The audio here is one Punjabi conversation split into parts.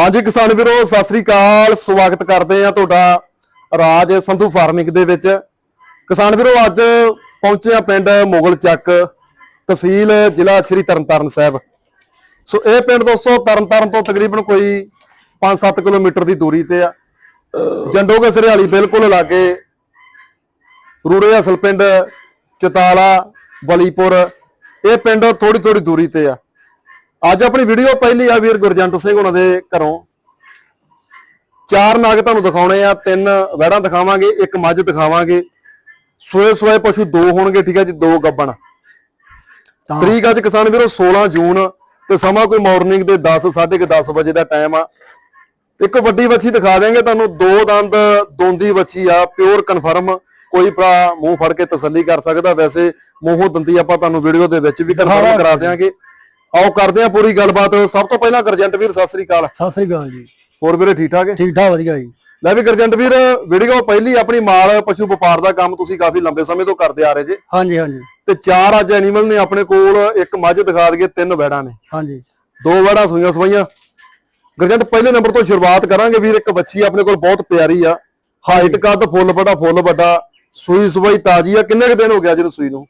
ਹਾਂਜੀ ਕਿਸਾਨ ਵੀਰੋ, ਸਤਿ ਸ੍ਰੀ ਅਕਾਲ। ਸਵਾਗਤ ਕਰਦੇ ਆ ਤੁਹਾਡਾ ਰਾਜ ਸੰਧੂ ਫਾਰਮਿੰਗ ਦੇ ਵਿੱਚ। ਕਿਸਾਨ ਵੀਰੋ, ਅੱਜ ਪਹੁੰਚੇ ਆ ਪਿੰਡ ਮੁਗਲ ਚੱਕ ਤਹਿਸੀਲ, ਜ਼ਿਲ੍ਹਾ ਸ਼੍ਰੀ ਤਰਨਤਾਰਨ ਸਾਹਿਬ। ਸੋ ਇਹ ਪਿੰਡ ਦੋਸਤੋ, ਤਰਨਤਾਰਨ ਤੋਂ ਤਕਰੀਬਨ ਕੋਈ 5-7 ਕਿਲੋਮੀਟਰ ਦੀ ਦੂਰੀ ਤੇ ਆ। ਜੰਡੋ ਕਸਰੇ ਬਿਲਕੁਲ ਲਾਗੇ ਰੂੜੇ ਅਸਲ ਪਿੰਡ ਚਤਾਲਾ, ਬਲੀਪੁਰ। ਇਹ ਪਿੰਡ ਥੋੜੀ ਥੋੜੀ ਦੂਰੀ ਤੇ ਆ। ਅੱਜ ਆਪਣੀ ਵੀਡੀਓ ਪਹਿਲੀ ਆ ਵੀਰ ਗੁਰਜੰਟ ਸਿੰਘ ਉਹਨਾਂ ਦੇ ਘਰੋਂ। ਚਾਰ ਨਾਗ ਤੁਹਾਨੂੰ ਦਿਖਾਉਣੇ ਆ ਤਿੰਨ ਵਹਿੜਾਂ ਦਿਖਾਵਾਂਗੇ ਇੱਕ ਮੱਝ ਦਿਖਾਵਾਂਗੇ। ਸੋਏ ਸੋਏ ਪਸ਼ੂ ਦੋ ਹੋਣਗੇ ਠੀਕ ਹੈ ਜੀ ਦੋ ਗੱਬਣ। ਤਰੀਕ ਅੱਜ ਕਿਸਾਨ ਵੀਰੋ 16 ਜੂਨ ਤੇ ਸਮਾਂ ਕੋਈ ਮਾਰਨਿੰਗ ਦੇ 10 10:30 ਵਜੇ ਦਾ ਟਾਈਮ ਆ। ਇੱਕ ਵੱਡੀ ਵੱਛੀ ਦਿਖਾ ਦੇਵਾਂਗੇ ਤੁਹਾਨੂੰ ਦੋ ਦੰਦ ਦੋਂਦੀ ਵੱਛੀ ਆ ਪਿਓਰ ਕਨਫਰਮ ਕੋਈ ਭਰਾ ਮੂੰਹ ਫੜ ਕੇ ਤਸੱਲੀ ਕਰ ਸਕਦਾ ਵੈਸੇ ਮੂੰਹੋਂ ਦੰਦੀ ਆਪਾਂ ਤੁਹਾਨੂੰ ਵੀਡੀਓ ਦੇ ਵਿੱਚ ਵੀ ਕਨਫਰਮ ਕਰਾ ਦਿਆਂਗੇ। ਆਓ ਕਰਦੇ ਆ ਪੂਰੀ ਗੱਲਬਾਤ। ਸਭ ਤੋਂ ਪਹਿਲਾਂ ਗਰਜੰਟ ਵੀਰ ਸਤਿ ਸ੍ਰੀ ਅਕਾਲ। ਸਤਿ ਸ੍ਰੀ ਅਕਾਲ ਜੀ। ਹੋਰ ਵੀਰੇ ਠੀਕ ਠਾਕ ਹੈ? ਠੀਕ ਠਾਕ ਵਧੀਆ ਜੀ। ਲੈ ਵੀ ਗਰਜੰਟ ਵੀਰ ਵੀਡੀਓ ਪਹਿਲੀ ਆਪਣੀ ਮਾਲ ਪਸ਼ੂ ਵਪਾਰ ਦਾ ਕੰਮ ਤੁਸੀਂ ਕਾਫੀ ਲੰਬੇ ਸਮੇਂ ਤੋਂ ਕਰਦੇ ਆ ਰਹੇ ਜੇ। ਹਾਂਜੀ ਹਾਂਜੀ। ਤੇ ਚਾਰ ਅੱਜ ਐਨੀਮਲ ਨੇ ਆਪਣੇ ਕੋਲ ਇੱਕ ਮੱਝ ਦਿਖਾ ਦਈਏ ਤਿੰਨ ਵੈੜਾਂ ਨੇ। ਹਾਂਜੀ। ਦੋ ਵੜਾ ਸੂਈਆਂ ਸਵਾਈਆਂ। ਗਰਜੰਟ ਪਹਿਲੇ ਨੰਬਰ ਤੋਂ ਸ਼ੁਰੂਆਤ ਕਰਾਂਗੇ ਵੀਰ ਇੱਕ ਬੱਚੀ ਆਪਣੇ ਕੋਲ ਬਹੁਤ ਪਿਆਰੀ ਆ। ਹਾਈਟ ਕੱਦ ਫੁੱਲ ਵੱਡਾ ਫੁੱਲ ਵੱਡਾ ਸੂਈ ਸਵਾਈ ਤਾਜੀ ਆ। ਕਿੰਨੇ ਕੁ ਦਿਨ ਹੋ ਗਿਆ ਜਿਹਨੂੰ ਸੂਈ ਨੂੰ?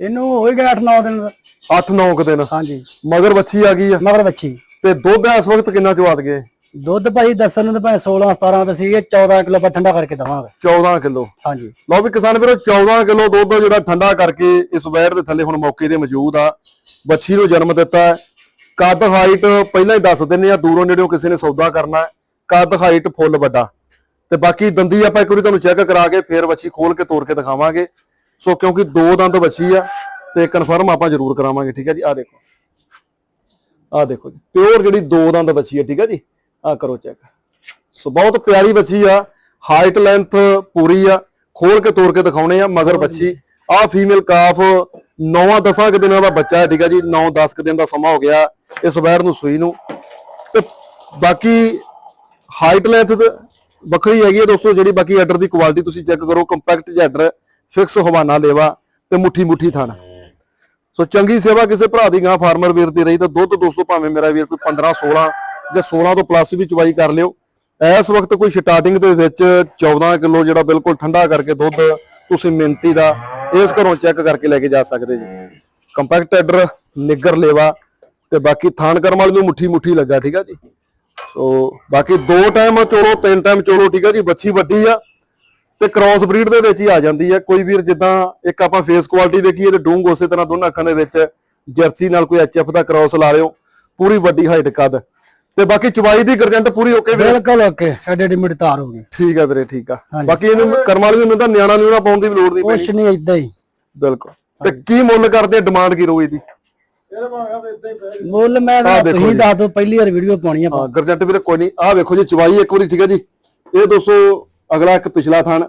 ਇਹਨੂੰ ਹੋਏਗਾ 8-9 ਦਿਨ 8-9 ਕੁ ਦਿਨ। ਹਾਂਜੀ। ਮਗਰ ਬੱਚੀ ਆ ਗਈ ਆ। ਮਗਰ ਬੱਚੀ ਤੇ ਦੁੱਧ ਇਸ ਵਕਤ ਕਿੰਨਾ ਚਵਾਦ ਗਏ ਦੁੱਧ ਭਾਈ ਦੱਸਣ ਨੂੰ ਤਾਂ ਭਾਵੇਂ 16 17 ਦਸੀ ਇਹ 14 ਕਿਲੋ ਪਰ ਠੰਡਾ ਕਰਕੇ ਦਵਾਂਗੇ। 14 ਕਿਲੋ। ਹਾਂਜੀ। ਲਓ ਵੀ ਕਿਸਾਨ ਵੀਰੋ 14 ਕਿਲੋ ਦੁੱਧ ਜਿਹੜਾ ਠੰਡਾ ਕਰਕੇ ਇਸ ਵੈੜ ਦੇ ਥੱਲੇ ਹੁਣ ਮੌਕੇ ਤੇ ਮੌਜੂਦ ਆ। ਬੱਚੀ ਨੂੰ ਜਨਮ ਦਿੱਤਾ ਹੈ। ਕੱਦ ਹਾਈਟ ਪਹਿਲਾਂ ਹੀ ਦੱਸ ਦਿੰਨੇ ਆ ਦੂਰੋਂ ਨੇੜਿਓਂ ਕਿਸੇ ਨੇ ਸੌਦਾ ਕਰਨਾ ਹੈ। ਕੱਦ ਹਾਈਟ ਫੁੱਲ ਵੱਡਾ। ਤੇ ਬਾਕੀ ਦੰਦੀ ਆਪਾਂ ਇੱਕ ਵਾਰੀ ਤੁਹਾਨੂੰ ਚੈੱਕ ਕਰਾ ਕੇ ਫੇਰ ਬੱਚੀ ਖੋਲ ਕੇ ਤੋੜ ਕੇ ਦਿਖਾਵਾਂਗੇ। ਸੋ ਕਿਉਂਕਿ ਦੋ ਦੰਦ ਬੱਚੀ ਆ ਤੇ ਕਨਫਰਮ ਆਪਾਂ ਜ਼ਰੂਰ ਕਰਾਵਾਂਗੇ ਠੀਕ ਹੈ ਜੀ? ਆ ਦੇਖੋ। ਆ ਦੇਖੋ ਜੀ। ਪਿਓਰ ਜਿਹੜੀ ਦੋ ਦੰਦ ਬੱਚੀ ਹੈ ਠੀਕ ਹੈ ਜੀ? ਆ ਕਰੋ ਚੈੱਕ ਸੋ ਬਹੁਤ ਪਿਆਰੀ ਬੱਚੀ ਆ ਹਾਈਟ ਲੈਂਥ ਪੂਰੀ ਆ ਖੋਲ ਕੇ ਤੋੜ ਕੇ ਦਿਖਾਉਣੇ ਆ ਮਗਰ ਬੱਚੀ। ਆ ਫੀਮੇਲ ਕਾਫ 9-10 ਕੁ ਦਿਨਾਂ ਦਾ ਬੱਚਾ ਹੈ ਠੀਕ ਹੈ ਜੀ? 9-10 ਕੁ ਦਿਨ ਦਾ ਸਮਾਂ ਹੋ ਗਿਆ ਇਸ ਵੈਰ ਨੂੰ ਸੂਈ ਨੂੰ। ਤੇ ਬਾਕੀ ਹਾਈਟ ਲੈਂਥ ਵੱਖਰੀ ਹੈਗੀ ਹੈ ਦੋਸਤੋ ਜਿਹੜੀ ਬਾਕੀ ਆਰਡਰ ਦੀ ਕੁਆਲਿਟੀ ਤੁਸੀਂ ਚੈੱਕ ਕਰੋ ਕੰਪੈਕਟ ਜਿਹਾ ਆਰਡਰ ਫਿਕਸ ਹਵਾਨਾ ਲੇਵਾ ਤੇ ਮੁੱਠੀ ਮੁੱਠੀ ਥਣ। ਸੋ ਚੰਗੀ ਸੇਵਾ ਕਿਸੇ ਭਰਾ ਦੀ ਗਾਂ ਫਾਰਮਰ ਵੀਰ ਦੀ ਰਹੀ ਤਾਂ ਦੁੱਧ ਦੋਸਤੋ ਭਾਵੇਂ ਮੇਰਾ ਵੀਰ ਕੋਈ 15 16 ਜਾਂ 16 ਤੋਂ ਪਲੱਸ ਵੀ ਚਵਾਈ ਕਰ ਲਿਓ। ਇਸ ਵਕਤ ਕੋਈ ਸਟਾਰਟਿੰਗ ਦੇ ਵਿੱਚ 14 ਕਿਲੋ ਜਿਹੜਾ ਬਿਲਕੁਲ ਠੰਡਾ ਕਰਕੇ ਦੁੱਧ ਤੁਸੀਂ ਮਿੰਤੀ ਦਾ ਇਸ ਘਰੋਂ ਚੈੱਕ ਕਰਕੇ ਲੈ ਕੇ ਜਾ ਸਕਦੇ ਜੀ। ਕੰਪੈਕਟ ਐਡਰ ਨਿੱਗਰ ਲੇਵਾ ਤੇ ਬਾਕੀ ਥਾਨ ਕਰਮ ਵਾਲੀ ਨੂੰ ਮੁੱਠੀ ਮੁੱਠੀ ਲੱਗਾ, ਠੀਕ ਆ ਜੀ। ਸੋ ਬਾਕੀ ਦੋ ਟਾਈਮ ਚੋਲੋ, ਤਿੰਨ ਟਾਈਮ ਚੋਲੋ, ਠੀਕ ਆ ਜੀ। ਬੱਚੀ ਵੱਡੀ ਆ। ਤੇ ਕ੍ਰਾਸ ਬਰੀਡ ਦੇ ਵਿੱਚ ਹੀ ਆ ਜਾਂਦੀ ਹੈ। ਕੋਈ ਵੀਰ ਜਿੱਦਾਂ ਇੱਕ ਆਪਾਂ ਫੇਸ ਕੁਆਲਿਟੀ ਵੇਖੀਏ ਤੇ ਡੂੰਗ ਉਸੇ ਤਰ੍ਹਾਂ ਦੋਨਾਂ ਅੱਖਾਂ ਦੇ ਵਿੱਚ ਜਰਸੀ ਨਾਲ ਕੋਈ ਐਚਐਫ ਦਾ ਕ੍ਰਾਸ ਲਾ ਲਿਓ ਪੂਰੀ ਵੱਡੀ ਹਾਈਟ ਕੱਦ। ਤੇ ਬਾਕੀ ਚਵਾਈ ਦੀ ਗਰਜੰਟ ਪੂਰੀ ਓਕੇ ਵੀਰੇ? ਬਿਲਕੁਲ ਓਕੇ ਐਡੇ ਐਡੀ ਮਿੰਟ ਤਾਰ ਹੋ ਗਈ। ਠੀਕ ਆ ਵੀਰੇ ਠੀਕ ਆ। ਬਾਕੀ ਇਹਨੂੰ ਕਰਮ ਵਾਲੀ ਨੂੰ ਤਾਂ ਨਿਆਣਾ ਨਿਆਣਾ ਪਾਉਣ ਦੀ ਵੀ ਲੋੜ ਨਹੀਂ ਪੈਣੀ। ਕੁਛ ਨਹੀਂ ਇਦਾਂ ਹੀ। ਬਿਲਕੁਲ। ਤੇ ਕੀ ਮੁੱਲ ਕਰਦੇ ਡਿਮਾਂਡ ਕੀ ਰਹੂਗੀ ਦੀ? ਮੁੱਲ ਮੈਂ ਤੁਸੀਂ। ਦੱਸ ਦਿਓ ਪਹਿਲੀ ਵਾਰ ਵੀਡੀਓ ਪਾਉਣੀ ਆ ਹਾਂ ਗਰਜੰਟ ਵੀਰੇ ਕੋਈ ਨਹੀਂ। ਆਹ ਵੇਖੋ ਜੀ ਚਵਾਈ ਇੱਕ ਵਾਰੀ ਠੀਕ ਹੈ ਜੀ। ਇਹ ਦੋਸਤੋ ਅਗਲਾ ਇੱਕ ਪਿਛਲਾ ਥਣ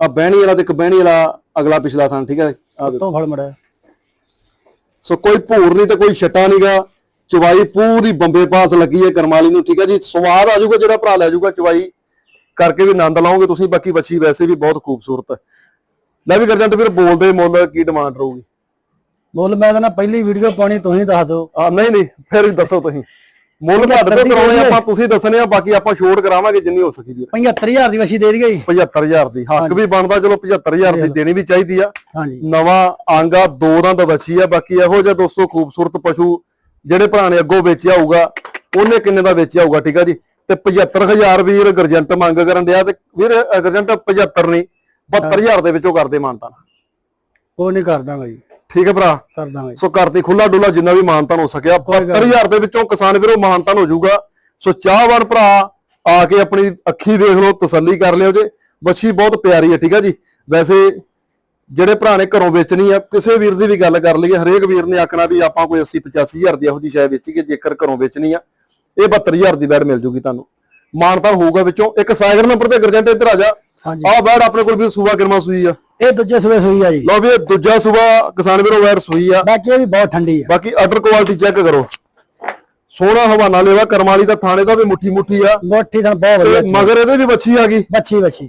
ਆ ਬਹਿਣੀ ਵਾਲਾ ਤੇ ਇੱਕ ਬਹਿਣੀ ਵਾਲਾ ਅਗਲਾ ਪਿਛਲਾ ਥਣ ਠੀਕ ਹੈ ਆ ਤੋਂ ਫੜ ਮੜਾ। ਸੋ ਕੋਈ ਭੂਰ ਨਹੀਂ ਤੇ ਕੋਈ ਛਟਾ ਨਹੀਂਗਾ ਚਵਾਈ ਪੂਰੀ ਬੰਬੇ ਪਾਸ ਲੱਗੀ ਹੈ ਕਰਮਾਲੀ ਨੂੰ ਠੀਕ ਹੈ ਜੀ? ਸਵਾਦ ਆ ਜਾਊਗਾ ਜਿਹੜਾ ਭਰਾ ਲੈ ਜਾਊਗਾ ਚਵਾਈ ਕਰਕੇ ਵੀ ਆਨੰਦ ਲਾਓਗੇ ਤੁਸੀਂ ਬਾਕੀ ਬੱਚੀ ਵੈਸੇ ਵੀ ਬਹੁਤ ਖੂਬਸੂਰਤ ਹੈ। ਲੈ ਵੀ ਗਰਜੰਟ ਵੀਰ ਬੋਲਦੇ ਮੁੱਲ ਕੀ ਡਿਮਾਂਡ ਰਹੂਗੀ? ਮੁੱਲ ਮੈਂ ਤਾਂ ਨਾ ਪਹਿਲੀ ਵੀਡੀਓ ਪਾਉਣੀ ਤੁਸੀਂ ਦੱਸ ਦਿਓ। ਆ ਨਹੀਂ ਨਹੀਂ ਫਿਰ ਦੱਸੋ ਤੁਸੀਂ। ਮੁੱਲ ਤੁਹਾਡੇ ਤੋਂ ਕਰਾਉਣੇ ਆਪਾਂ ਤੁਸੀਂ ਦੱਸਣੇ ਆ ਬਾਕੀ ਆਪਾਂ ਛੋਟ ਕਰਾਵਾਂਗੇ ਜਿੰਨੀ ਹੋ ਸਕੀ ਵੀਰ। 75000 ਦੀ ਵਸੀ ਦੇ ਦਈਏ ਜੀ 75000 ਦੀ ਹੱਕ ਵੀ ਬਣਦਾ ਚਲੋ 75000 ਦੀ ਦੇਣੀ ਵੀ ਚਾਹੀਦੀ ਆ। ਹਾਂਜੀ। ਨਵਾਂ ਆਂਗਾ ਦੋ ਦੰਦ ਬੱਚੀ ਆ ਬਾਕੀ ਇਹੋ ਜਿਹਾ ਦੋਸਤੋ ਖੂਬਸੂਰਤ ਪਸ਼ੂ ਜਿਹੜੇ ਭਰਾ ਨੇ ਅੱਗੋਂ ਵੇਚਿਆ ਹੋਊਗਾ ਉਹਨੇ ਕਿੰਨੇ ਦਾ ਵੇਚਿਆ ਹੋਊਗਾ ਠੀਕ ਆ ਜੀ? ਤੇ 75000 ਵੀਰ ਗਰਜੰਟ ਮੰਗ ਕਰਨ ਡਿਆ ਤੇ ਵੀਰ ਗਰਜੰਟ 75 ਨਹੀਂ 72000 ਦੇ ਵਿੱਚੋਂ ਕਰਦੇ ਮਾਨਤਾ ਕੋਈ ਨਹੀਂ ਕਰ ਦਾਂਗਾ ਜੀ। ਠੀਕ ਹੈ ਭਰਾ? ਕਰ ਦਾਂਗਾ। ਸੋ ਕਰਤੀ ਖੁੱਲਾ ਡੁੱਲਾ ਜਿੰਨਾ ਵੀ ਮਾਨਤਾਨ ਹੋ ਸਕਿਆ 72000 ਦੇ ਵਿੱਚੋਂ ਕਿਸਾਨ ਵੀਰੋ ਮਾਨਤਾਨ ਹੋ ਜਾਊਗਾ। ਸੋ ਚਾਹਵਾਨ ਭਰਾ ਆ ਕੇ ਆਪਣੀ ਅੱਖੀ ਵੇਖ ਲਓ ਤਸੱਲੀ ਕਰ ਲਿਓ ਜੇ। ਬੱਚੀ ਬਹੁਤ ਪਿਆਰੀ ਹੈ ਠੀਕ ਹੈ ਜੀ? ਵੈਸੇ ਜਿਹੜੇ ਭਰਾ ਨੇ ਘਰੋਂ ਵੇਚਣੀ ਆ ਕਿਸੇ ਵੀਰ ਦੀ ਵੀ ਗੱਲ ਕਰ ਲਈਏ ਹਰੇਕ ਵੀਰ ਨੇ ਆਖਣਾ ਵੀ ਆਪਾਂ ਕੋਈ 80 85000 ਦੀ ਇਹੋ ਜਿਹੀ ਸ਼ੈ ਵੇਚੀਏ ਜੇਕਰ ਘਰੋਂ ਵੇਚਣੀ ਆ ਇਹ 72000 ਦੀ ਬੈਡ ਮਿਲ ਜੂਗੀ ਤੁਹਾਨੂੰ। ਮਾਨਤਾਨ ਹੋਊਗਾ ਵਿੱਚੋਂ। ਇੱਕ ਸਾਈਡ ਨੰਬਰ ਤੇ ਗਰਜੈਂਟ ਇੱਧਰ ਆ ਜਾ। ਆਹ ਬੈਡ ਆਪਣੇ ਕੋਲ ਵੀ ਸੂਆ ਕਿਰਮਾ ਸੂਈ ਆ। ਇਹ ਦੂਜੇ ਸੂਏ ਸੂਈ ਆ ਜੀ। ਲਓ ਵੀ ਇਹ ਦੂਜਾ ਸੂਆ ਕਿਸਾਨ ਵੀਰੋ ਵੈਰ ਸੂਈ ਆ। ਬਾਕੀ ਇਹ ਵੀ ਬਹੁਤ ਠੰਡੀ ਆ। ਬਾਕੀ ਆਰਡਰ ਕੁਆਲਿਟੀ ਚੈੱਕ ਕਰੋ। ਸੋਹਣਾ ਹਵਾਨਾ ਲੈਵਾ ਕਰਮਾਲੀ ਦਾ ਥਾਣੇ ਦਾ ਵੀ ਮੁੱਠੀ ਮੁੱਠੀ ਆ। ਮੋਟੀ ਤਾਂ ਬਹੁਤ ਵਧੀਆ। ਮਗਰ ਇਹਦੇ ਵੀ ਬੱਚੀ ਆ ਗਈ। ਬੱਚੀ ਬੱਚੀ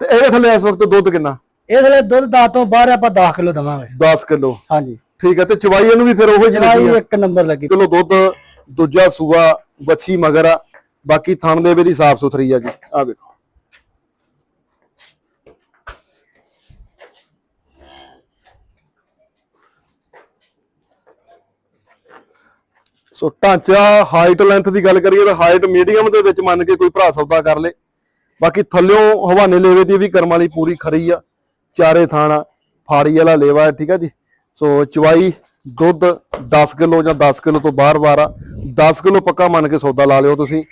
ਤੇ ਇਹਦੇ ਥੱਲੇ ਇਸ ਵਕਤ ਦੁੱਧ ਕਿੰਨਾ? ਲਈ ਦੁੱਧ ਦਾ ਤੋਂ ਬਾਹਰ ਆਪਾਂ 10 ਕਿਲੋ ਦਵਾਂਗੇ। 10 ਕਿਲੋ। ਹਾਂਜੀ। ਠੀਕ ਹੈ ਤੇ ਚਵਾਈ ਇਹਨੂੰ ਵੀ ਫਿਰ ਉਹੋ ਜਿਹੀ ਲੱਗੀ ਚਵਾਈ ਇੱਕ ਨੰਬਰ ਲੱਗੀ। ਕਿਲੋ ਦੁੱਧ ਦੂਜਾ ਸੂਆ ਬੱਚੀ ਮਗਰ ਆ। ਬਾਕੀ ਥਣ ਦੇ ਵੀ ਦੀ ਸਾਫ਼ ਸੁਥਰੀ ਆ ਜੀ। ਆ ਵੇਖੋ। ਸੋ ਢਾਂਚਾ ਹਾਈਟ ਲੈਂਥ ਦੀ ਗੱਲ ਕਰੀਏ ਤਾਂ ਹਾਈਟ ਮੀਡੀਅਮ ਦੇ ਵਿੱਚ ਮੰਨ ਕੇ ਕੋਈ ਭਰਾ ਸੌਦਾ ਕਰ ਲੇ। ਬਾਕੀ ਥੱਲਿਓਂ ਹਵਾਨੇ ਲੇਵੇ ਦੀ ਵੀ ਕਰਮ ਵਾਲੀ ਪੂਰੀ ਖਰੀ ਆ। ਚਾਰੇ ਥਾਣਾ ਫਾੜੀ ਵਾਲਾ ਲੇਵਾ ਠੀਕ ਆ ਜੀ। ਸੋ ਚਵਾਈ ਦੁੱਧ 10 ਕਿਲੋ ਜਾਂ 10 ਕਿਲੋ ਤੋਂ ਬਾਹਰ-ਬਾਹਰ ਆ। 10 ਕਿਲੋ ਪੱਕਾ ਮੰਨ ਕੇ ਸੌਦਾ ਲਾ ਲਿਓ ਤੁਸੀਂ।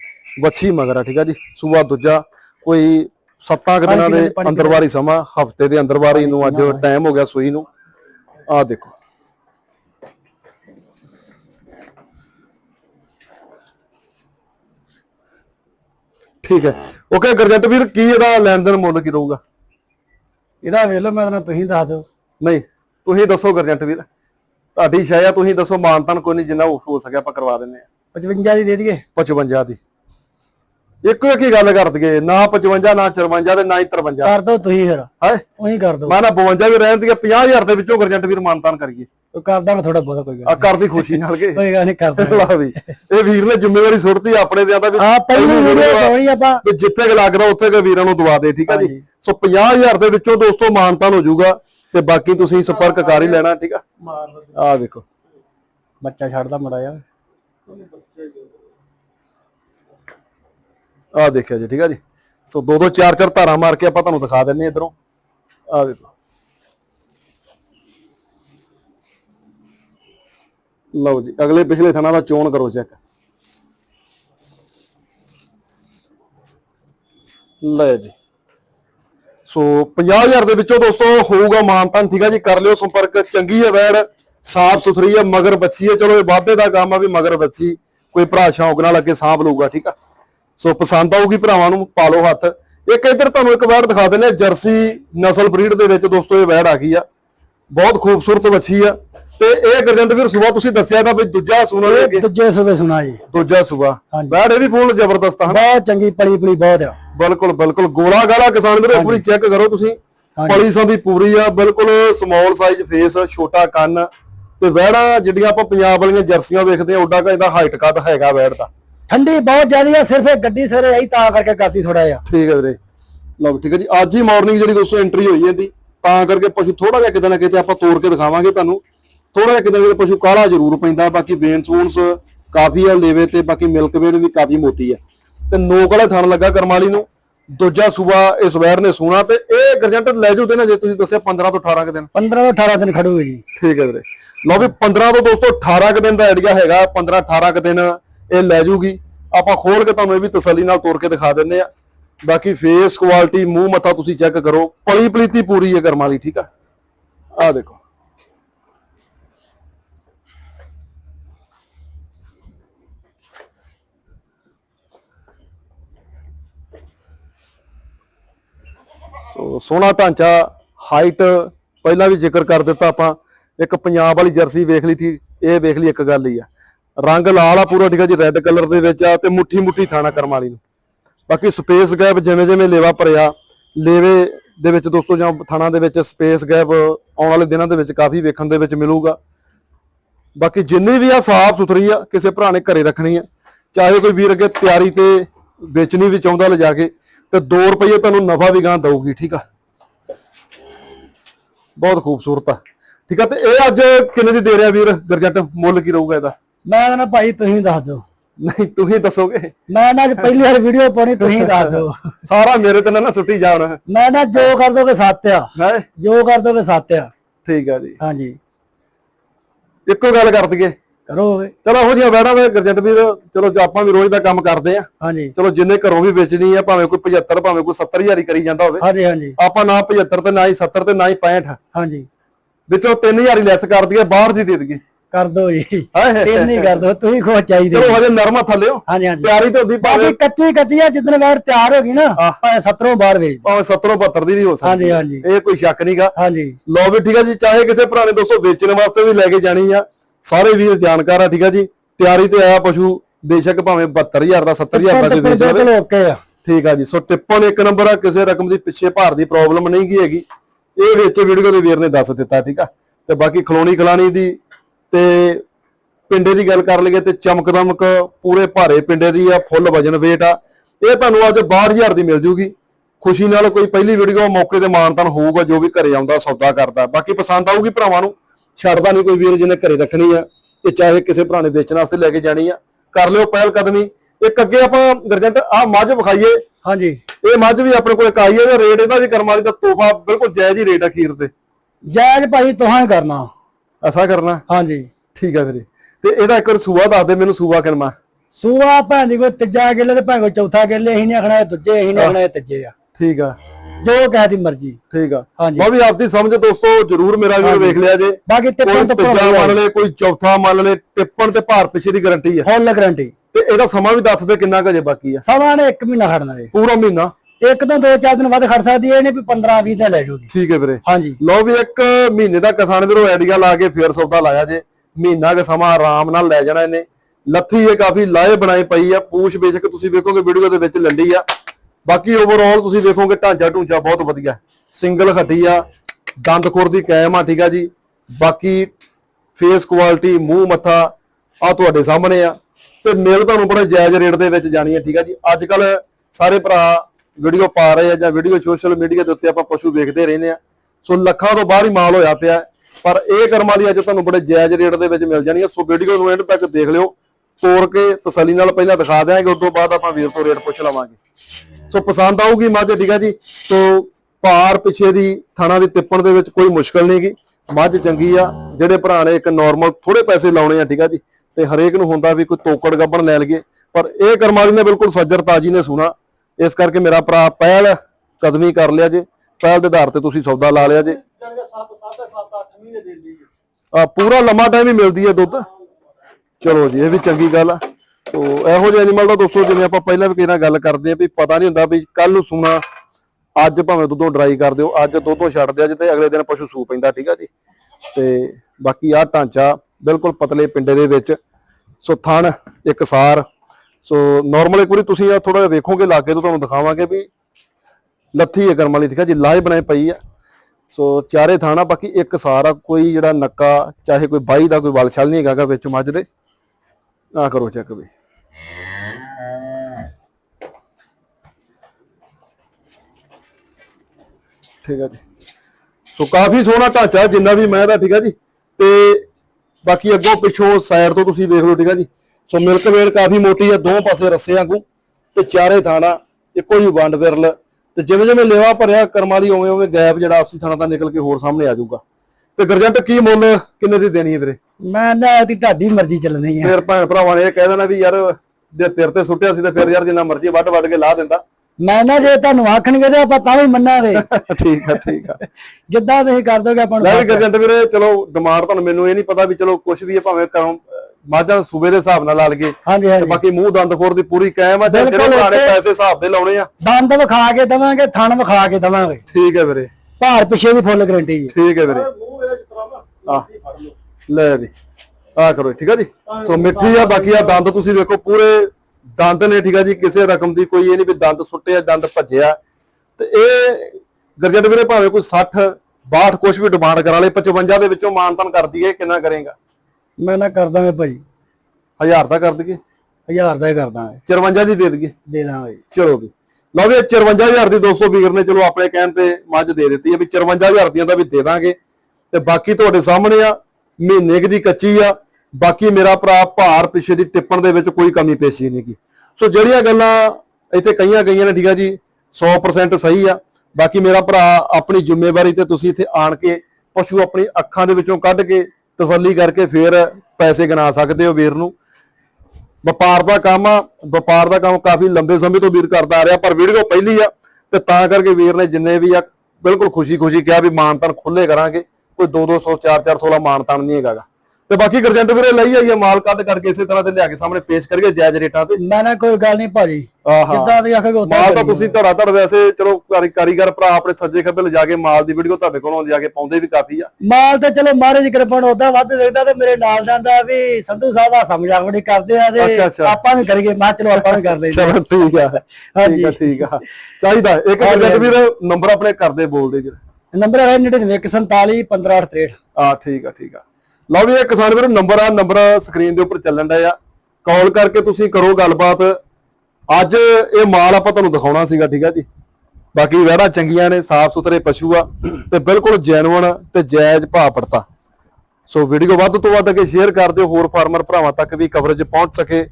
ਵੱਛੀ ਮਗਰ ਆ ਠੀਕ ਆ ਜੀ। ਸੂਆ ਦੂਜਾ ਕੋਈ ਸੱਤਾਂ ਕੁ ਦਿਨਾਂ ਦੇ ਅੰਦਰਵਾਰੀ ਸਮਾਂ ਹਫ਼ਤੇ ਦੇ ਅੰਦਰਵਾਰੀ ਨੂੰ ਅੱਜ ਟਾਈਮ ਹੋ ਗਿਆ ਸੂਈ ਨੂੰ। ਆਹ ਦੇਖੋ। ਠੀਕ ਹੈ। ਓਕੇ ਗਰਜੰਟ ਵੀਰ ਕੀ ਇਹਦਾ ਲੈਣ ਦੇਣ ਮੁੱਲ ਕੀ ਰਹੂਗਾ? ਇਹਦਾ ਵੇਖ ਲਓ ਮੈਂ ਤਾਂ ਤੁਸੀਂ ਦੱਸ ਦਿਓ। ਨਹੀਂ ਤੁਸੀਂ ਦੱਸੋ ਗਰਜੰਟ ਵੀਰ। ਤੁਹਾਡੀ ਸ਼ਾਇ ਆ ਤੁਸੀਂ ਦੱਸੋ ਮਾਨਤਨ ਕੋਈ ਨਹੀਂ ਜਿੰਨਾ ਹੋ ਸਕਿਆ ਆਪਾਂ ਕਰਵਾ ਦਿੰਨੇ ਆ 55 ਦੀ ਦੇ ਦਈਏ। 55 ਦੀ। ਇੱਕੋ ਇੱਕ ਹੀ ਗੱਲ ਕਰ ਦਈਏ ਨਾ 55 ਨਾ 54 ਤੇ ਨਾ ਹੀ 53 ਕਰ ਦਿਓ ਤੁਸੀਂ ਫਿਰ। ਹੈ? ਉਹੀ ਕਰ ਦਿਓ ਮੈਂ ਨਾ 52 ਵੀ ਰਹਿਣ ਦੀ 50000 ਦੇ ਵਿੱਚੋਂ ਗਰਜੰਟ ਵੀਰ ਮਾਨਤਨ ਕਰੀਏ। ਉਹ ਕਰ ਦਾਂਗਾ ਥੋੜਾ ਬਹੁਤਾ ਕੋਈ ਗੱਲ ਆ ਕਰਦੀ ਖੁਸ਼ੀ ਨਾਲ ਕੇ। ਕੋਈ ਗੱਲ ਨਹੀਂ ਕਰ ਦਾਂਗੇ। ਲਾ ਵੀ ਇਹ ਵੀਰ ਨੇ ਜ਼ਿੰਮੇਵਾਰੀ ਸੁੱਟਤੀ ਆਪਣੇ ਤੇ ਆਂਦਾ ਵੀ। ਆ ਪਹਿਲੀ ਵੀਡੀਓ ਪਾਉਣੀ ਆਪਾਂ। ਵੀ ਜਿੱਥੇ ਕਿ ਲੱਗਦਾ ਉੱਥੇ ਕਿ ਵੀਰਾਂ ਨੂੰ ਦਵਾ ਦੇ ਠੀਕ ਆ ਜੀ। ਸੋ 50000 ਦੇ ਵਿੱਚੋਂ ਦੋਸਤੋ ਮਾਨਤਾਨ ਹੋ ਜਾਊਗਾ ਤੇ ਬਾਕੀ ਤੁਸੀਂ ਸੰਪਰਕ ਕਰ ਹੀ ਲੈਣਾ ਠੀਕ ਆ। ਆ ਵੇਖੋ। ਬੱਚਾ ਛੱਡਦਾ ਮੜਾ ਆ ਆ ਦੇਖਿਆ ਜੀ, ਠੀਕ ਆ ਜੀ। ਸੋ ਦੋ ਦੋ ਚਾਰ ਚਾਰ ਧਾਰਾਂ ਮਾਰ ਕੇ ਆਪਾਂ ਤੁਹਾਨੂੰ ਦਿਖਾ ਦਿੰਨੇ ਇਧਰੋਂ। ਆ ਦੇਖੋ। ਲਓ ਜੀ, ਅਗਲੇ ਪਿਛਲੇ ਥਣਾ ਦਾ ਚੋਣ ਕਰੋ ਚੈੱਕ ਲੈ ਜੀ। ਸੋ 50000 ਦੇ ਵਿੱਚੋਂ ਦੋਸਤੋ ਹੋਊਗਾ ਮਾਨਤਾਨ, ਠੀਕ ਆ ਜੀ, ਕਰ ਲਿਓ ਸੰਪਰਕ। ਚੰਗੀ ਹੈ ਵੈੜ, ਸਾਫ਼ ਸੁਥਰੀ ਹੈ ਮਗਰ ਬੱਚੀ ਹੈ ਚਲੋ ਇਹ ਵਾਧੇ ਦਾ ਕੰਮ ਆ ਵੀ ਮਗਰ ਬੱਚੀ ਕੋਈ ਭਰਾ ਸ਼ੌਂਕ ਨਾਲ ਅੱਗੇ ਸਾਂਭ ਲਊਗਾ, ਠੀਕ ਆ। ਸੋ ਪਸੰਦ ਆਊਗੀ ਭਰਾਵਾਂ ਨੂੰ ਪਾ ਲਓ ਹੱਥ। ਇੱਕ ਇੱਧਰ ਤੁਹਾਨੂੰ ਇੱਕ ਵੈੜ ਦਿਖਾ ਦਿੰਦੇ ਜਰਸੀ ਨਸਲ ਬਰੀਡ ਦੇ ਵਿੱਚ ਦੋਸਤੋ ਇਹ ਵੈੜ ਆ ਗਈ ਆ। ਬਹੁਤ ਖੂਬਸੂਰਤ ਬੱਚੀ ਆ। ਤੇ ਇਹ ਗਰਜੰਟ ਵੀਰ ਸੁਬਾ ਤੁਸੀਂ ਦੱਸਿਆ ਤਾਂ ਵੀ ਦੂਜਾ ਸੂਣਾ ਲੈ ਕੇ। ਦੂਜੇ ਸੂਬੇ ਸੁਣਾ ਜੀ। ਦੂਜਾ ਹਾਂਜੀ। ਵੈੜ ਇਹ ਵੀ ਫੁੱਲ ਜ਼ਬਰਦਸਤ ਹਨ? ਬਹੁਤ ਚੰਗੀ ਪਲੀ ਪਲੀ ਬਹੁਤ ਆ। ਬਿਲਕੁਲ ਬਿਲਕੁਲ। ਗੋਲਾ ਗਾਲਾ ਕਿਸਾਨ ਵੀਰੇ ਪੂਰੀ ਚੈੱਕ ਕਰੋ ਤੁਸੀਂ। ਪਲੀ ਸੰਭੀ ਪੂਰੀ ਆ ਬਿਲਕੁਲ ਸਮਾਲ ਸਾਈਜ਼ ਫੇਸ ਛੋਟਾ ਕੰਨ। ਤੇ ਵੈੜਾਂ ਜਿਹੜੀਆਂ ਆਪਾਂ ਪੰਜਾਬ ਵਾਲੀਆਂ ਜਰਸੀਆਂ ਵੇਖਦੇ ਆ ਓਡਾ ਕਾ ਇਹਦਾ ਹਾਈਟ ਕੱਦ ਹੈਗਾ ਵੈੜ ਦਾ। ਠੰਡੀ ਬਹੁਤ ਜ਼ਿਆਦੀ ਆ ਸਿਰਫ ਇਹ ਗੱਡੀ ਸਵੇਰੇ ਆਈ ਤਾਂ ਕਰਕੇ ਕਰਦੀ ਥੋੜਾ ਜਿਹਾ। ਠੀਕ ਹੈ ਵੀਰੇ। ਲਓ ਠੀਕ ਹੈ ਜੀ। ਅੱਜ ਹੀ ਮਾਰਨਿੰਗ ਜਿਹੜੀ ਦੋਸਤੋ ਐਂਟਰੀ ਹੋਈ ਹੈ ਇਹਦੀ ਤਾਂ ਕਰਕੇ ਪਸ਼ੂ ਥੋੜਾ ਜਿਹਾ ਕਿਤੇ ਨਾ ਕਿਤੇ ਆਪਾਂ ਤੋੜ ਕੇ ਦਿਖਾਵਾਂਗੇ ਤੁਹਾਨੂੰ। ਥੋੜਾ ਜਿਹਾ ਕਿਤੇ ਨਾ ਕਿਤੇ ਪਸ਼ੂ ਕਾਲਾ ਜ਼ਰੂਰ ਪੈਂਦਾ ਬਾਕੀ ਬੇਨ ਸੂਨਸ ਕਾਫੀ ਆ ਲੇਵੇ ਤੇ ਬਾਕੀ ਮਿਲਕ ਵੇਡ ਵੀ ਕਾਫੀ ਮੋਟੀ ਹੈ ਤੇ ਨੋਕ ਵਾਲਾ ਥਣ ਲੱਗਾ ਕਰਮਾਲੀ ਨੂੰ। ਦੂਜਾ ਸੂਬਾ ਇਸ ਵੈਰ ਨੇ ਸੋਨਾ ਤੇ ਇਹ ਗਰਜੰਟ ਲੈ ਜੂ ਤੇ ਨਾ ਜੇ ਤੁਸੀਂ ਦੱਸਿਆ 15 ਤੋਂ 18 ਕੁ ਦਿਨ। 15 ਤੋਂ 18 ਦਿਨ ਖੜੂਗੀ ਜੀ। ਠੀਕ ਹੈ ਵੀਰੇ। ਲਓ ਵੀ 15 ਤੋਂ ਦੋਸਤੋ 18 ਕੁ ਦਿਨ ਦਾ ਆਈਡੀਆ ਹੈਗਾ 15 18 ਕੁ ਦਿਨ ਇਹ ਲੈ ਜੂਗੀ। ਆਪਾਂ ਖੋਲ ਕੇ ਤੁਹਾਨੂੰ ਇਹ ਵੀ ਤਸੱਲੀ ਨਾਲ ਤੋੜ ਕੇ ਦਿਖਾ ਦਿੰਨੇ ਆ ਬਾਕੀ ਫੇਸ ਕੁਆਲਿਟੀ ਮੂੰਹ ਮੱਥਾ ਤੁਸੀਂ ਚੈੱਕ ਕਰੋ। ਪਲੀ ਪਲੀਤੀ ਪੂਰੀ ਹੈ ਕਰਮਾਂ ਲਈ ਠੀਕ ਆ? ਆ ਦੇਖੋ। ਸੋ, ਸੋਹਣਾ ਢਾਂਚਾ ਹਾਈਟ ਪਹਿਲਾਂ ਵੀ ਜ਼ਿਕਰ ਕਰ ਦਿੱਤਾ ਆਪਾਂ। ਇੱਕ ਪੰਜਾਬ ਵਾਲੀ ਜਰਸੀ ਵੇਖ ਲਈ ਸੀ ਇਹ ਵੇਖ ਲਈ ਇੱਕ ਗੱਲ ਹੀ ਆ। ਰੰਗ ਲਾਲ ਆ ਪੂਰਾ, ਠੀਕ ਆ ਜੀ ਰੈੱਡ ਕਲਰ ਦੇ ਵਿੱਚ ਆ ਤੇ ਮੁੱਠੀ ਮੁੱਠੀ ਥਾਣਾ ਕਰਮ ਵਾਲੀ ਨੂੰ। ਬਾਕੀ ਸਪੇਸ ਗੈਪ ਜਿਵੇਂ ਜਿਵੇਂ ਲੇਵਾ ਭਰਿਆ, ਲੇਵੇ ਦੇ ਵਿੱਚ ਦੋਸਤੋ ਜਾਂ ਥਾਣਾ ਦੇ ਵਿੱਚ ਸਪੇਸ ਗੈਪ ਆਉਣ ਵਾਲੇ ਦਿਨਾਂ ਦੇ ਵਿੱਚ ਕਾਫੀ ਵੇਖਣ ਦੇ ਵਿੱਚ ਮਿਲੂਗਾ। ਬਾਕੀ ਜਿੰਨੀ ਵੀ ਆ ਸਾਫ਼ ਸੁਥਰੀ ਆ, ਕਿਸੇ ਭਰਾ ਨੇ ਘਰੇ ਰੱਖਣੀ ਆ, ਚਾਹੇ ਕੋਈ ਵੀਰ ਅੱਗੇ ਤਿਆਰੀ ਤੇ ਵੇਚਣੀ ਵੀ ਚਾਹੁੰਦਾ ਲਿਜਾ ਕੇ ਤੇ 2 ਰੁਪਏ ਤੁਹਾਨੂੰ ਨਫਾ ਵੀ ਗਾਂ ਦਊਗੀ, ਠੀਕ ਆ। ਬਹੁਤ ਖੂਬਸੂਰਤ ਆ, ਠੀਕ ਆ, ਤੇ ਇਹ ਅੱਜ ਕਿੰਨੇ ਦੀ ਦੇ ਰਿਹਾ ਵੀਰ? ਗਰਜੰਟ ਮੁੱਲ ਕੀ ਰਹੂਗਾ ਇਹਦਾ? ਮੈਂ ਕਹਿੰਦਾ ਭਾਈ ਤੁਸੀਂ ਦੱਸ ਦਿਓ। ਨਹੀਂ ਤੁਸੀਂ ਦੱਸੋਗੇ? ਮੈਂ ਨਾ ਅੱਜ ਪਹਿਲੀ ਵਾਰ ਵੀਡੀਓ ਪਾਉਣੀ ਤੁਸੀਂ ਦੱਸ ਦਿਓ। ਸਾਰਾ ਮੇਰੇ ਤੇ ਨਾ ਸੁੱਟੀ ਜਾਣ। ਮੈਂ ਨਾ ਜੋ ਕਰ ਦੋਗੇ ਸੱਤ ਆ। ਹੈ? ਜੋ ਕਰ ਦੋਗੇ ਸੱਤ ਆ। ਠੀਕ ਆ ਜੀ। ਹਾਂਜੀ। ਇੱਕੋ ਗੱਲ ਕਰ ਦਈਏ। ਕਰੋਗੇ। ਚਲੋ ਇਹੋ ਜਿਹੀਆਂ ਬੈਠਾ ਵੇ ਗਰਜੰਟ ਵੀਰ ਚਲੋ ਜੋ ਆਪਾਂ ਵੀ ਰੋਜ਼ ਦਾ ਕੰਮ ਕਰਦੇ ਆ। ਹਾਂਜੀ। ਚਲੋ ਜਿੰਨੇ ਘਰੋਂ ਵੀ ਵੇਚਣੀ ਆ ਭਾਵੇਂ ਕੋਈ 75 ਭਾਵੇਂ ਕੋਈ 70 ਹਜ਼ਾਰੀ ਕਰੀ ਜਾਂਦਾ ਹੋਵੇ। ਹਾਂਜੀ ਹਾਂਜੀ। ਆਪਾਂ ਨਾ 75 ਤੇ ਨਾ ਹੀ 70 ਤੇ ਨਾ ਹੀ 65 ਹਾਂਜੀ। ਵਿੱਚੋਂ 3000 ਹੀ ਲੈਸ ਕਰ ਦਈਏ ਬਾਹਰ ਦੀ ਦੇ ਦਈਏ। ਕਰ ਦੋ ਜੀ। ਹਾਏ ਨਹੀਂ ਕਰ ਦੋ ਤੁਸੀਂ ਖੁਸ਼ ਚਾਹੀਦੇ ਚਲੋ ਹਜੇ ਨਰਮਾ ਥੱਲਿਓ ਹਾਂਜੀ ਹਾਂਜੀ। ਤਿਆਰੀ ਤੇ ਭਾਵੇਂ ਬਾਕੀ ਕੱਚੀ ਕੱਚੀ ਆ ਜਿੱਦਣ ਵਾਰ ਤਿਆਰ ਹੋ ਗਈ ਨਾ। ਭਾਵੇਂ 17 ਬਾਹਰ ਵੇਚ ਦਿਓ। ਭਾਵੇਂ 70 72 ਦੀ ਵੀ ਹੋ ਸਕਦੀ ਹਾਂਜੀ ਹੈ। ਹਾਂਜੀ। ਇਹ ਕੋਈ ਸ਼ੱਕ ਨਹੀਂਗਾ ਹਾਂਜੀ। ਲਓ ਵੀ ਠੀਕ ਆ ਜੀ ਚਾਹੇ ਕਿਸੇ ਨੇ ਦੋਸਤੋ ਵੇਚਣ ਵਾਸਤੇ ਵੀ ਲੈ ਕੇ ਜਾਣੀ ਆ ਸਾਰੇ ਵੀਰ ਜਾਣਕਾਰ ਆ ਠੀਕ ਆ ਜੀ। ਤਿਆਰੀ ਤੇ ਆਇਆ ਪਸ਼ੂ ਬੇਸ਼ੱਕ ਭਾਵੇਂ 72000 ਦਾ 70000 ਦਾ ਦੇ ਵੇਚ ਜਾਵੇ ਬਿਲਕੁਲ ਓਕੇ ਆ। ਠੀਕ ਆ ਜੀ ਸੋ ਟਿੱਪਣ ਇੱਕ ਨੰਬਰ ਆ ਕਿਸੇ ਰਕਮ ਦੀ ਪਿੱਛੇ ਭਾਰ ਦੀ ਪ੍ਰੋਬਲਮ ਨਹੀਂ ਗੀ ਹੈਗੀ। ਇਹ ਵਿੱਚ ਵੀਡੀਓ ਦੇ ਵੀਰ ਨੇ ਦੱਸ ਦਿੱਤਾ ਠੀਕ ਆ। ਤੇ ਬਾਕੀ ਖਲੋਣੀ ਖਲਾਣੀ ਦੀ ਤੇ ਪਿੰਡੇ ਦੀ ਗੱਲ ਕਰ ਲਈਏ ਤੇ ਚਮਕ ਦਮਕ ਪੂਰੇ ਭਾਰੇ ਪਿੰਡੇ ਦੀ ਆ ਫੁੱਲ ਵਜਨ weight ਆ। ਇਹ ਤੁਹਾਨੂੰ ਅੱਜ 62000 ਦੀ ਮਿਲ ਜੂਗੀ। ਖੁਸ਼ੀ ਨਾਲ ਕੋਈ ਪਹਿਲੀ ਵੀਡੀਓ ਮੌਕੇ ਤੇ ਮਾਨਤਨ ਹੋਊਗਾ ਜੋ ਵੀ ਘਰੇ ਆਉਂਦਾ ਸੌਦਾ ਕਰਦਾ। ਬਾਕੀ ਪਸੰਦ ਆਊਗੀ ਭਰਾਵਾਂ ਨੂੰ ਛੱਡਦਾ ਨਹੀਂ ਕੋਈ ਵੀਰ ਜਿਹਨੇ ਘਰੇ ਰੱਖਣੀ ਆ। ਤੇ ਚਾਹੇ ਕਿਸੇ ਭਰਾ ਨੇ ਵੇਚਣ ਵਾਸਤੇ ਲੈ ਕੇ ਜਾਣੀ ਆ। ਕਰ ਲਿਓ ਪਹਿਲ ਕਦਮੀ। ਇੱਕ ਅੱਗੇ ਆਪਾਂ ਗਰਜੰਟ ਆ ਮੱਝ ਵਿਖਾਈਏ। ਹਾਂਜੀ। ਇਹ ਮੱਝ ਵੀ ਆਪਣੇ ਕੋਲ ਇੱਕ ਆਈ ਹੈ ਤੇ ਰੇਟ ਇਹਦਾ ਵੀ ਵਾਲੀ ਦਾ ਤੋਹਫਾ ਬਿਲਕੁਲ ਜਾਇਜ਼ ਹੀ ਰੇਟ ਆ ਖੀਰ ਤੇ। ਜਾਇਜ਼ ਭਾਈ ਤੁਹਾਂ ਹੀ ਕਰਨਾ। ਐਸਾ ਕਰਨਾ? ਹਾਂਜੀ। ਠੀਕ ਆ ਵੀਰੇ। ਤੇ ਇਹਦਾ ਇੱਕ ਵਾਰ ਸੂਆ ਦੱਸ ਦੇ ਮੈਨੂੰ ਸੂਆ ਕਿੰਨਾ? ਸੂਆ ਭੈਣ ਦੀ ਕੋਈ ਤੀਜਾ ਗਿੱਲੇ ਤੇ ਭੈਣ ਕੋਈ ਚੌਥਾ ਗਿੱਲੇ ਅਸੀਂ ਨਹੀਂ ਆਖਣਾ ਇਹ ਦੂਜੇ ਅਸੀਂ ਨਹੀਂ ਆਖਣਾ ਇਹ ਤੀਜੇ ਆ। ਠੀਕ ਆ। ਜੋ ਕਹਿ ਦੀ ਮਰਜ਼ੀ। ਠੀਕ ਆ। ਹਾਂਜੀ। ਮੈਂ ਵੀ ਆਪਦੀ ਸਮਝ ਦੋਸਤੋ ਜਰੂਰ ਮੇਰਾ ਵੀਰ ਵੇਖ ਲਿਆ ਜੇ। ਬਾਕੀ ਟਿੱਪਣ ਤੋਂ ਤੀਜਾ ਮੰਨ ਲੈ ਕੋਈ ਚੌਥਾ ਮੰਨ ਲੈ ਟਿੱਪਣ ਤੇ ਭਾਰ ਪਿੱਛੇ ਦੀ ਗਾਰੰਟੀ ਆ। ਫੁੱਲ ਗਰੰਟੀ ਤੇ ਇਹਦਾ ਸਮਾਂ ਵੀ ਦੱਸ ਦੇ ਕਿੰਨਾ ਕੁ ਜੇ ਬਾਕੀ ਆ। ਸਮਾਂ ਨੇ ਇੱਕ ਮਹੀਨਾ ਖੜਨਾ ਵੇ ਪੂਰਾ ਮਹੀਨਾ। ਇੱਕ ਤੋਂ ਦੋ ਚਾਰ ਦਿਨ ਵੱਧ ਖੜ ਸਕਦੀ ਹੈ ਇਹਨੇ ਵੀ 15 20 ਤੇ ਲੈ ਜੂਗੀ ਠੀਕ ਹੈ ਵੀਰੇ। ਹਾਂਜੀ। ਲਓ ਵੀ ਇੱਕ ਮਹੀਨੇ ਦਾ ਕਿਸਾਨ ਵੀਰੋ ਆਈਡੀਆ ਲਾ ਕੇ ਫੇਰ ਸੌਦਾ ਲਾਇਆ ਜੇ। ਮਹੀਨਾ ਕੇ ਸਮਾਂ ਆਰਾਮ ਨਾਲ ਲੈ ਜਾਣਾ ਇਹਨੇ। ਲੱਥੀ ਇਹ ਕਾਫੀ ਲਾਏ ਬਣਾਈ ਪਈ ਆ ਪੂਛ ਬੇਸ਼ੱਕ ਤੁਸੀਂ ਵੇਖੋਗੇ ਵੀਡੀਓ ਦੇ ਵਿੱਚ ਲੰਡੀ ਆ। ਬਾਕੀ ਓਵਰਆਲ ਤੁਸੀਂ ਵੇਖੋਗੇ ਢਾਂਚਾ ਢੂੰਚਾ ਬਹੁਤ ਵਧੀਆ। ਸਿੰਗਲ ਖੱਟੀ ਆ ਦੰਦ ਖੁਰ ਦੀ ਕਾਇਮ ਆ ਠੀਕ ਆ ਜੀ। ਬਾਕੀ ਫੇਸ ਕੁਆਲਿਟੀ ਮੂੰਹ ਮੱਥਾ ਆ ਤੁਹਾਡੇ ਸਾਹਮਣੇ ਆ। ਤੇ ਮਿਲ ਤੁਹਾਨੂੰ ਬੜੇ ਜਾਇਜ਼ ਰੇਟ ਦੇ ਵਿੱਚ ਜਾਣੀ ਹੈ ਠੀਕ ਆ ਜੀ। ਅੱਜ ਕੱਲ ਸਾਰੇ ਭਰਾ ਵੀਡੀਓ ਪਾ ਰਹੇ ਆ ਜਾਂ ਵੀਡੀਓ ਸੋਸ਼ਲ ਮੀਡੀਆ ਦੇ ਉੱਤੇ ਆਪਾਂ ਪਸ਼ੂ ਵੇਖਦੇ ਰਹਿੰਦੇ ਆ। ਸੋ ਲੱਖਾਂ ਤੋਂ ਬਾਹਰ ਹੀ ਮਾਲ ਹੋਇਆ ਪਿਆ ਪਰ ਇਹ ਕਰਮ ਵਾਲੀ ਅੱਜ ਤੁਹਾਨੂੰ ਬੜੇ ਜਾਇਜ਼ ਰੇਟ ਦੇ ਵਿੱਚ ਮਿਲ ਜਾਣੀ ਹੈ ਸੋ ਵੀਡੀਓ ਨੂੰ ਐਂਡ ਤੱਕ ਦੇਖ ਲਿਓ। ਤੋੜ ਕੇ ਤਸੱਲੀ ਨਾਲ ਪਹਿਲਾਂ ਦਿਖਾ ਦਿਆਂਗੇ ਉਸ ਤੋਂ ਬਾਅਦ ਆਪਾਂ ਵੀਰ ਤੋਂ ਰੇਟ ਪੁੱਛ ਲਵਾਂਗੇ। ਸੋ ਪਸੰਦ ਆਊਗੀ ਮੱਝ, ਠੀਕ ਆ ਜੀ? ਸੋ ਭਾਰ ਪਿੱਛੇ ਦੀ ਥਾਣਾ ਦੀ ਤਿੱਪਣ ਦੇ ਵਿੱਚ ਕੋਈ ਮੁਸ਼ਕਲ ਨਹੀਂਗੀ ਮੱਝ ਚੰਗੀ ਆ। ਜਿਹੜੇ ਭਰਾ ਨੇ ਇੱਕ ਨਾਰਮਲ ਥੋੜੇ ਪੈਸੇ ਲਾਉਣੇ ਆ, ਠੀਕ ਆ ਜੀ? ਤੇ ਹਰੇਕ ਨੂੰ ਹੁੰਦਾ ਵੀ ਕੋਈ ਤੋਕੜ ਗੱਬਣ ਲੈ ਲਈਏ। ਪਰ ਇਹ ਕਰਮ ਵਾਲੀ ਨੇ ਬਿਲਕੁਲ ਸੱਜਰ ਤਾਜੀ ਨੇ ਸੁਣਾ। ਇਸ ਕਰਕੇ ਮੇਰਾ ਭਰਾ ਪਹਿਲ ਕਦਮੀ ਕਰ ਲਿਆ ਜੇ। ਪਹਿਲ ਦੇ ਆਧਾਰ ਤੇ ਤੁਸੀਂ ਸੌਦਾ ਲਾ ਲਿਆ ਜੇ। ਆ ਪੂਰਾ ਲੰਮਾ ਟਾਈਮ ਹੀ ਮਿਲਦੀ ਹੈ ਦੁੱਧ। ਚਲੋ ਜੀ ਇਹ ਵੀ ਚੰਗੀ ਗੱਲ ਆ। ਤੋ ਇਹੋ ਜਿਹੇ ਐਨੀਮਲ ਦਾ ਦੋਸਤੋ ਜਿਵੇਂ ਆਪਾਂ ਪਹਿਲਾਂ ਵੀ ਕਿਹਨਾਂ ਗੱਲ ਕਰਦੇ ਆ ਵੀ ਪਤਾ ਨਹੀਂ ਹੁੰਦਾ ਵੀ ਕੱਲ ਨੂੰ ਸੂਣਾ ਅੱਜ ਭਾਵੇਂ ਦੁੱਧੋਂ ਡਰਾਈ ਕਰ ਦਿਓ ਅੱਜ ਦੁੱਧੋਂ ਛੱਡ ਦਿਆ ਜੇ ਤੇ ਅਗਲੇ ਦਿਨ ਪਸ਼ੂ ਸੂ ਪੈਂਦਾ ਠੀਕ ਆ ਜੀ। ਤੇ ਬਾਕੀ ਆ ਢਾਂਚਾ ਬਿਲਕੁਲ ਪਤਲੇ ਪਿੰਡੇ ਦੇ ਵਿੱਚ ਸੋ ਥਣ ਇੱਕ ਸਾਰ ਸੋ ਨਾਰਮਲ ਇੱਕ ਵਾਰੀ ਤੁਸੀਂ ਆ ਥੋੜਾ ਜਿਹਾ ਵੇਖੋਗੇ ਲਾਗੇ ਤੋਂ ਤੁਹਾਨੂੰ ਦਿਖਾਵਾਂਗੇ ਵੀ ਲੱਥੀ ਹੈ ਕਰਮ ਵਾਲੀ, ਠੀਕ ਹੈ ਜੀ ਲਾਏ ਬਣਾਈ ਪਈ ਆ ਸੋ ਚਾਰੇ ਥਾਣਾ ਬਾਕੀ ਇੱਕ ਸਾਰਾ ਕੋਈ ਜਿਹੜਾ ਨੱਕਾ, ਚਾਹੇ ਕੋਈ ਬਾਈ ਦਾ, ਕੋਈ ਵਲ ਛਲ ਨਹੀਂ ਹੈਗਾ ਵਿੱਚ ਮੱਝ ਦੇ ਆ ਕਰੋ ਚੈੱਕ ਵੀ। ਠੀਕ ਹੈ ਜੀ। ਸੋ ਕਾਫੀ ਸੋਹਣਾ ਢਾਂਚਾ, ਜਿੰਨਾ ਵੀ ਮੈਂ ਦਾ, ਠੀਕ ਹੈ ਜੀ। ਤੇ ਬਾਕੀ ਅੱਗੋਂ ਪਿੱਛੋਂ ਸਾਈਡ ਤੋਂ ਤੁਸੀਂ ਦੇਖ ਲਓ, ਠੀਕ ਆ ਜੀ। ਸੋ ਮਿਲਕ ਵੇਲ ਕਾਫੀ ਮੋਟੀ ਆ ਦੋ ਪਾਸੇ ਰੱਸੇ ਵਾਂਗੂ ਤੇ ਚਾਰੇ ਥਾਣਾ ਇੱਕੋ ਹੀ ਵੰਡ ਵਿਰਲ। ਤੇ ਜਿਵੇਂ ਜਿਵੇਂ ਲੇਵਾ ਭਰਿਆ ਕਰਮਾਂ ਦੀ ਉਵੇਂ ਉਵੇਂ ਗੈਪ ਜਿਹੜਾ ਆਪਸੀ ਥਾਣਾ ਦਾ ਨਿਕਲ ਕੇ ਹੋਰ ਸਾਹਮਣੇ ਆ ਜਾਊਗਾ। ਤੇ ਗਰਜੰਟ ਕੀ ਮੁੱਲ ਕਿੰਨੇ ਦੀ ਦੇਣੀ ਹੈ ਵੀਰੇ? ਮੈਂ ਨਾ ਇਹਦੀ ਤੁਹਾਡੀ ਮਰਜ਼ੀ ਚੱਲਣੀ ਹੈ। ਫਿਰ ਭੈਣ ਭਰਾਵਾਂ ਨੇ ਇਹ ਕਹਿ ਦੇਣਾ ਵੀ ਯਾਰ ਜੇ ਤੇਰੇ ਤੇ ਸੁੱਟਿਆ ਸੀ ਤੇ ਫਿਰ ਯਾਰ ਜਿੰਨਾ ਮਰਜ਼ੀ ਵੱਢ ਵੱਢ ਕੇ ਲਾ ਦਿੰਦਾ। ਮੈਂ ਨਾ ਜੇ ਤੁਹਾਨੂੰ ਆਖਣਗੇ ਤੇ ਆਪਾਂ ਤਾਂ ਵੀ ਮੰਨਾਂਗੇ। ਠੀਕ ਆ ਠੀਕ ਆ। ਜਿੱਦਾਂ ਤੁਸੀਂ ਕਰ ਦੋਗੇ ਆਪਾਂ ਨੂੰ ਲੈ ਗਰਜੰਟ ਵੀਰੇ ਚਲੋ ਡਿਮਾਂਡ ਤੁਹਾਨੂੰ ਮੈਨੂੰ ਇਹ ਨਹੀਂ ਪਤਾ ਵੀ ਚਲੋ ਕੁਝ ਵੀ ਹੈ ਭਾਵੇਂ ਅਹ, ਮਾਝਾਂ ਸੂਬੇ ਦੇ ਹਿਸਾਬ ਨਾਲ ਲਾ ਹਾਂਜੀ ਤੇ ਹਾਂਜੀ ਬਾਕੀ ਮੂੰਹ ਦੰਦ ਖੋਰ ਦੀ ਪੂਰੀ ਕਾਇਮ ਆ ਜਿਹੜੇ ਪੁਰਾਣੇ ਪੈਸੇ ਹਿਸਾਬ ਦੇ ਲਾਉਣੇ ਆ। ਦੰਦ ਵਿਖਾ ਕੇ ਦਵਾਂਗੇ ਥਣ ਵਿਖਾ ਕੇ ਦਵਾਂਗੇ। ਠੀਕ ਹੈ ਵੀਰੇ। ਭਾਰ ਪਿੱਛੇ ਦੀ ਫੁੱਲ ਗਰੰਟੀ ਹੈ ਠੀਕ ਹੈ ਵੀਰੇ। ਆ ਲੈ ਵੀ। ਆ ਕਰੋ ਠੀਕ ਆ ਜੀ? ਸੋ ਮਿੱਠੀ ਆ ਬਾਕੀ ਆ ਦੰਦ ਤੁਸੀਂ ਵੇਖੋ ਪੂਰੇ ਦੰਦ ਨੇ ਠੀਕ ਆ ਜੀ ਕਿਸੇ ਰਕਮ ਦੀ ਕੋਈ ਇਹ ਨਹੀਂ ਵੀ ਦੰਦ ਸੁੱਟਿਆ ਦੰਦ ਭੱਜਿਆ। ਤੇ ਇਹ ਗਰਜਟ ਵੀਰੇ ਭਾਵੇਂ ਕੋਈ 60 62 ਕੁਛ ਵੀ ਡਿਮਾਂਡ ਕਰਾ ਲੇ 55 ਦੇ ਵਿੱਚੋਂ ਮਾਨਤਨ ਕਰ ਦਈਏ ਕਿੰਨਾ ਕਰੇਗਾ? ਮੈਂ ਨਾ ਕਰ ਦਾਂਗੇ ਭਾਈ। ਹਜ਼ਾਰ ਦਾ ਕਰ ਦਈਏ? ਹਜ਼ਾਰ ਦਾ ਹੀ ਕਰ ਦਾਂਗੇ। 54 ਦੀ ਦੇ ਦਈਏ? ਦੇ ਦਾਂਗੇ ਚਲੋ ਵੀ ਲਓ ਵੀ ਇਹ 54000 ਦੀ 200 ਵੀਰ ਨੇ ਚਲੋ ਆਪਣੇ ਕਹਿਣ ਤੇ ਮੱਝ ਦੇ ਦਿੱਤੀ ਹੈ ਵੀ 54000 ਦੀਆਂ ਦਾ ਵੀ ਦੇ ਦਾਂਗੇ। ਤੇ ਬਾਕੀ ਤੁਹਾਡੇ ਸਾਹਮਣੇ ਆ ਮਹੀਨੇ ਦੀ ਕੱਚੀ ਆ ਬਾਕੀ ਮੇਰਾ ਭਰਾ ਭਾਰ ਪਿੱਛੇ ਦੀ ਟਿੱਪਣ ਦੇ ਵਿੱਚ ਕੋਈ ਕਮੀ ਪੇਸ਼ੀ ਨਹੀਂ ਗੀ ਸੋ ਜਿਹੜੀਆਂ ਗੱਲਾਂ ਇੱਥੇ ਕਈਆਂ ਗਈਆਂ ਨੇ ਠੀਕ ਆ ਜੀ 100% ਸਹੀ ਆ। ਬਾਕੀ ਮੇਰਾ ਭਰਾ ਆਪਣੀ ਜ਼ਿੰਮੇਵਾਰੀ ਤੇ ਤੁਸੀਂ ਇੱਥੇ ਆਣ ਕੇ ਪਸ਼ੂ ਆਪਣੀ ਅੱਖਾਂ ਦੇ ਵਿੱਚੋਂ ਕੱਢ ਕੇ ਤਸੱਲੀ ਕਰਕੇ ਫੇਰ ਪੈਸੇ ਗਣਾ ਸਕਦੇ ਹੋ ਵੀਰ ਨੂੰ। ਵਪਾਰ ਦਾ ਕੰਮ ਆ, ਵਪਾਰ ਦਾ ਕੰਮ ਕਾਫੀ ਲੰਬੇ ਸਮੇਂ ਤੋਂ ਵੀਰ ਕਰਦਾ ਆ ਰਿਹਾ, ਪਰ ਵੀਡੀਓ ਪਹਿਲੀ ਆ ਤੇ ਤਾਂ ਕਰਕੇ ਵੀਰ ਨੇ ਜਿੰਨੇ ਵੀ ਆ ਬਿਲਕੁਲ ਖੁਸ਼ੀ-ਖੁਸ਼ੀ ਕਿਹਾ ਵੀ ਮਾਨਤਾਨ ਖੁੱਲੇ ਕਰਾਂਗੇ, ਕੋਈ 2-200 4-400 ਵਾਲਾ ਮਾਨਤਾਨ ਨਹੀਂ ਹੈਗਾਗਾ। ਤੇ ਬਾਕੀ ਗਰਜੰਟ ਵੀਰੇ ਲਈ ਆਈਏ ਮਾਲ ਕੱਢ ਕਰਕੇ ਇਸੇ ਤਰ੍ਹਾਂ ਤੇ ਲਿਆ ਕੇ ਸਾਹਮਣੇ ਪੇਸ਼ ਕਰੀਏ ਜਾਇਜ਼ ਰੇਟਾਂ ਤੇ। ਮੈਂ ਨਾ ਕੋਈ ਗੱਲ ਨਹੀਂ ਭਾਜੀ। ਆਹਾ। ਜਿੱਦਾਂ ਤੁਸੀਂ ਆਖੋਗੇ ਉਦਾਂ ਮਾਲ ਤਾਂ। ਤੁਸੀਂ ਧੜਾ ਧੜ ਵੈਸੇ ਚਲੋ ਕਾਰੀ- ਕਾਰੀਗਰ ਭਰਾ ਆਪਣੇ ਸੱਜੇ ਖੱਬੇ ਲਿਜਾ ਕੇ ਮਾਲ ਦੀ ਵੀਡੀਓ ਤੁਹਾਡੇ ਕੋਲੋਂ ਜਾ ਕੇ ਪਾਉਂਦੇ ਵੀ ਕਾਫੀ ਆ। ਮਾਲ ਤੇ ਚਲੋ ਮਹਾਰਾਜ ਕਿਰਪਾ ਨਾਲ ਉਦਾਂ ਵੱਧ ਦੇਖਦਾ ਤੇ ਮੇਰੇ ਨਾਲ ਜਾਂਦਾ ਵੀ ਸੰਧੂ ਸਾਹਿਬ ਆ ਸਮਝਾਕ ਬੜੀ ਕਰਦੇ ਆ ਤੇ ਅੱਛਾ। ਆਪਾਂ ਵੀ ਕਰੀਏ ਮੈਂ ਕਿਹਾ ਚਲੋ ਆਪਾਂ ਵੀ ਕਰ ਲੈਂਦੇ ਚਲੋ ਠੀਕ ਆ। ਠੀਕ ਆ ਠੀਕ ਆ। ਚਾਹੀਦਾ ਇੱਕ ਹਾਂਜੀ, ਗਰਜੰਟ ਵੀਰ ਨੰਬਰ ਆਪਣੇ ਕਰਦੇ ਬੋਲਦੇ ਜੀ ਨੰਬਰ ਹੈ 9947 15863 ਆ ਠੀਕ ਆ ਠੀਕ ਆ। ਲਓ ਵੀ ਇਹ ਕਿਸਾਨ ਵੀਰੋ ਨੰਬਰ ਆ ਨੰਬਰ ਸਕਰੀਨ ਦੇ ਉੱਪਰ ਚੱਲਣ ਡਿਆ ਆ। ਕਾਲ ਕਰਕੇ ਤੁਸੀਂ ਕਰੋ ਗੱਲਬਾਤ। ਅੱਜ ਇਹ ਮਾਲ ਆਪਾਂ ਤੁਹਾਨੂੰ ਦਿਖਾਉਣਾ ਸੀਗਾ, ਠੀਕ ਆ ਜੀ। ਬਾਕੀ ਵਹਿੜਾ ਚੰਗੀਆਂ ਨੇ ਸਾਫ਼ ਸੁਥਰੇ ਪਸ਼ੂ ਆ ਤੇ ਬਿਲਕੁਲ ਜੈਨੂਨ ਤੇ ਜਾਇਜ਼ ਭਾਅ ਪੜਤਾ ਸੋ ਵੀਡੀਓ ਵੱਧ ਤੋਂ ਵੱਧ ਅੱਗੇ ਸ਼ੇਅਰ ਕਰ ਦਿਓ, ਹੋਰ ਫਾਰਮਰ ਭਰਾਵਾਂ ਤੱਕ ਵੀ ਕਵਰੇਜ ਪਹੁੰਚ ਸਕੇ।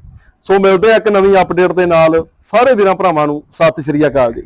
ਸੋ ਮਿਲਦੇ ਆ ਇੱਕ ਨਵੀਂ ਅਪਡੇਟ ਦੇ ਨਾਲ। ਸਾਰੇ ਵੀਰਾਂ ਭਰਾਵਾਂ ਨੂੰ ਸਤਿ ਸ਼੍ਰੀ ਅਕਾਲ ਜੀ।